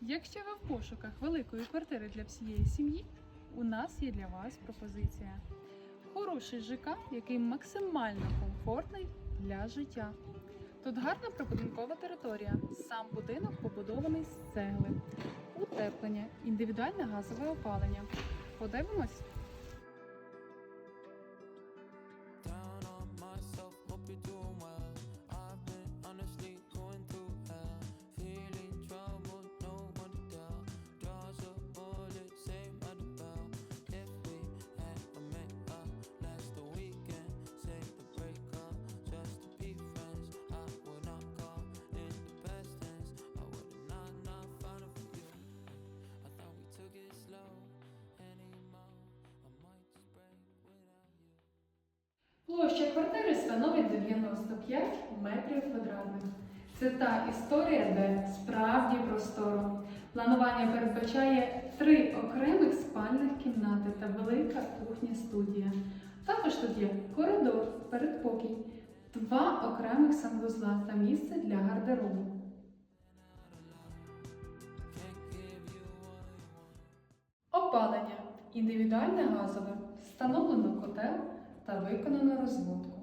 Якщо ви в пошуках великої квартири для всієї сім'ї, у нас є для вас пропозиція. Хороший ЖК, який максимально комфортний для життя. Тут гарна прибудинкова територія. Сам будинок побудований з цегли, утеплення, індивідуальне газове опалення. Подивимось. Площа квартири становить 95 метрів квадратних. Це та історія, де справді просторо. Планування передбачає три окремих спальних кімнати та велика кухня-студія. Також тут є коридор, передпокій, два окремих санвузла та місце для гардеробу. Опалення індивідуальне газове, встановлено котел та виконано розводку.